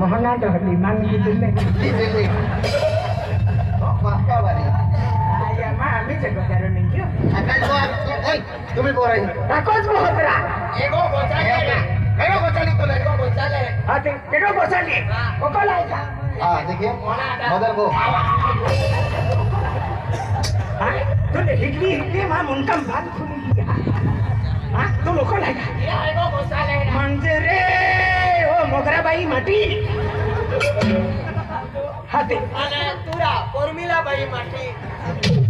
মোহনা ডহলি মান দিলে দিলে আমি জগতার নিজ তুমি বড় রাখো মহতরা टेडो गोसाली वो कौन आएगा हाँ देखिए बदल को तूने हिगली हिगली माँ मुंडम भात खुली किया हाँ तू लोग कौन आएगा मंजरे ओ मोगरा बाई माटी हाँ ते तुरा पोर्मिला बाई माटी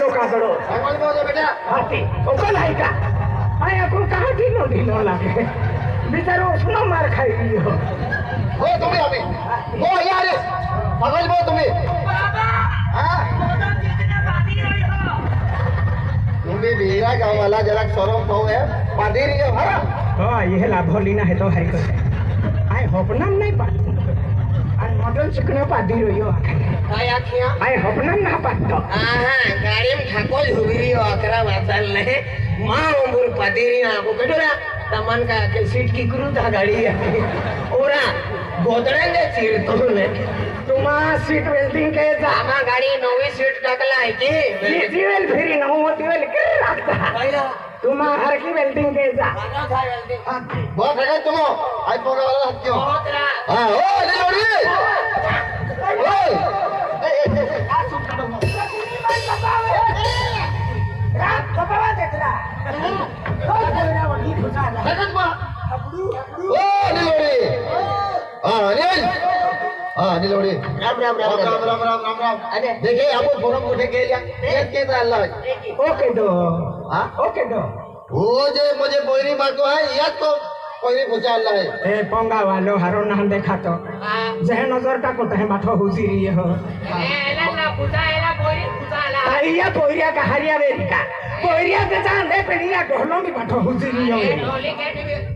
लो का बड़ो भगवान बोलो बेटा। हाथी। ओको लाई का आय को कहाँ ढीलो ढीलो लागे? बेचारो उसनो मार खाई लियो ओ तुम्हें अभी। ओ यार भगवान बोलो तुम्हें। बाबा हाँ? तुम्हें मेरा गाँव वाला जरा शर्म तो है? पादी रही हो? हाँ हाँ ये लाभ लीना है तो हरि को आय होपना नहीं पाती મોડલ શીખને પાધી રહ્યો કાય આખ્યા આય હપના ના પાતો આહા ગાડીમ ઠાકો જ ઉભી રહ્યો આકરા વાતાલ ને માં ઉંબુર પાધીરી ના આખો કડોરા તમન કા કે સીટ કી કરું તા ગાડી ઓરા ગોદળાને ચીર તો ને तुम्हा सीट वेल्डिंग के जामा गाडी नवी सीट टाकला आहे की वेल फेरी नऊ होती वेल किती लागता तुम्हारखी वेल्डिंग के जा। बहुत है तुम। आईफोन वाला हाथ क्यों? हां ओ ले लोड़ी निलवडे राम राम राम राम राम राम राम अरे देखिए आपण फोन कुठे केल्या तेच केलं ओके तो। ओके दो वो जे मुझे बोरी मारतो है या तो कोई अल्लाह है। ए पोंगा वालो हरो ना देखा तो। जहे नज़र टाको तहे माथो हुजी रही हो। एला ला पुता एला बोरी पुताला आइया बोरिया का हरिया वेरिका बोरिया के चांदे पेनिया ढोलो भी माथो हुजी रही हो। ढोली के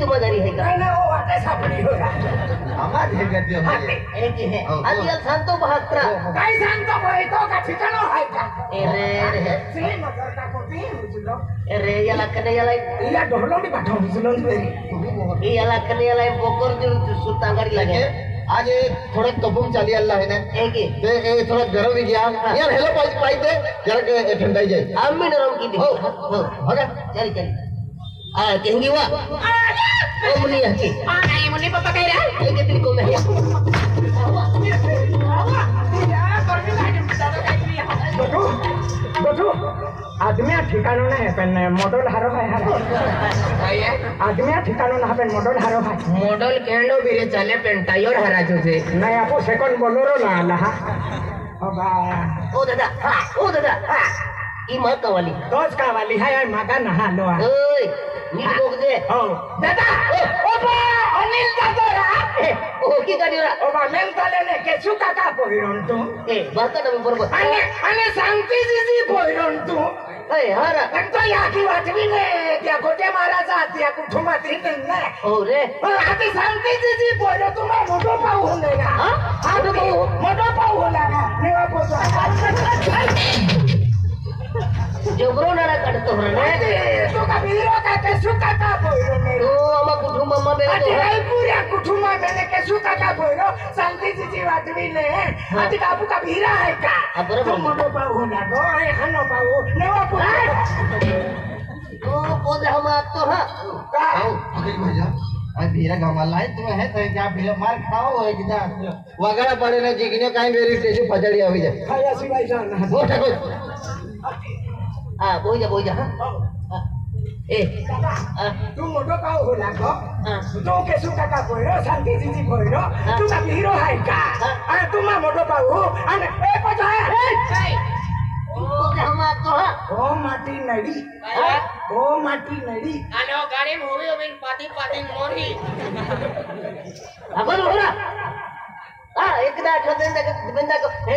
तो ಜವಾಬ್ದಾರಿ ಹೇಗ आवाज़ हे गद्य हो गए आदि अल सांतो बहात्रा काय सांगतो भाई तो का ठिकाण आहे का अरे रे से नज़र का कोटी उजलो अरे याला कने याला या ढोलोडी पाठो उजलो तरी याला कने याला बोकर देऊन सुता गाडी लागे। आज थोडं तपून चाली आला आहे ना? ते थोडं गरम घ्या यार हेलो पाहिजे पाहिजे जरा थंडाई जाईल आम्ही नरम किती हो हो हो चल चल। Ah, kaya hiwa. Ah, oh, muli yan. Ah, ay, muli pa pa kaya. Ay, kitin ko na yan. Awa. Awa. आदमी ठिकानो ना है पेन मॉडल हारो है हारो आदमी ठिकानो ना पेन मॉडल हारो है मॉडल केंडो भी रे चले पेन टायर हरा जो से नहीं आपको सेकंड बोलोरो ही महत्वाली तोच कावाली हाय हाय मागा नहा आलो हा. ओय नीट बघ दे हो दादा ओ बा अनिल दादा रा ओ की गाडी रा ओ बा मेन चालेले के सुका का पोहिरण तू ए बघतो ना मी बरोबर आणि आणि सांगते दिदी पोहिरण तू अय हा रा आणि तो याकी वाटवी ने त्या गोटे महाराजा त्या कुठुमात्री नाही हो रे पण आता सांगते दिदी पोहिरो तुम्हा मोठो पाऊ होले ना हा? मोठो पाऊ? मोठो पाऊ होला ना नेवा पोचा ಜಬ್ರೋನರ ಕಟ್ತವ್ರನೆ ಸುಖ ಬೀರೋಕ ಸುಖ ಕಾಪೋಯ್ರೋ ಮೇಡೋ ಅಮ್ಮ ಕುಟುಂಬ ಅಮ್ಮ ಪೂರ ಕುಟುಂಬ ಮೇಲೆ ಕೆಸು ಕಾಕ ಬೋಯ್ರೋ ಸಂತಿ ಜಿಜಿ ವಾದ್ವಿನೆ ಅತಿ ಕಾಪು ಕಾ ಬೀರ ಹೈ ಕಾ ಮೊಡೋ ಬಾವು ನಗೋ ಹನೋ ಬಾವು ನವ ಪೂರ तू बोल हम तो हाँ अरे भैया भाई भीरा गमाला है तुम्हें है तो क्या भीरा मार खाओ है कि ना वगैरह पड़े ना जिगने कहीं मेरी स्टेशन फजड़ी आ गई है भैया सिवाय जाना वो ठको হ্যাঁ বই যা বই যা হ্যাঁ মোটো কাউ হলাম তোকে সুটাকা কইরো শান্তি দিদি কইরো তুমি হিরো হাইকা আর তোমার মোটো কাউ আর এ কথা এই ઓ માટી નડી ઓ માટી નડી અને ઓ ગાડી હોવી ઓબેન પાતી પાતી મોરી અબલ હોરા હા એકદા છોતેન દા બંદા કો હે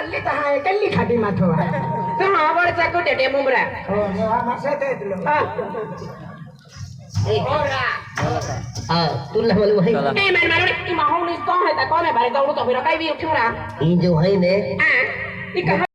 हल्ली तर हा एकल्ली खाटी माथो तो आवडचा तो डेटे मुमरा तुला बोलू भाई नहीं मैं मारो कि माहौल इस तो है तको मैं बारे दौड़ू तो फिर कई भी उठूरा ये जो है ने हां ये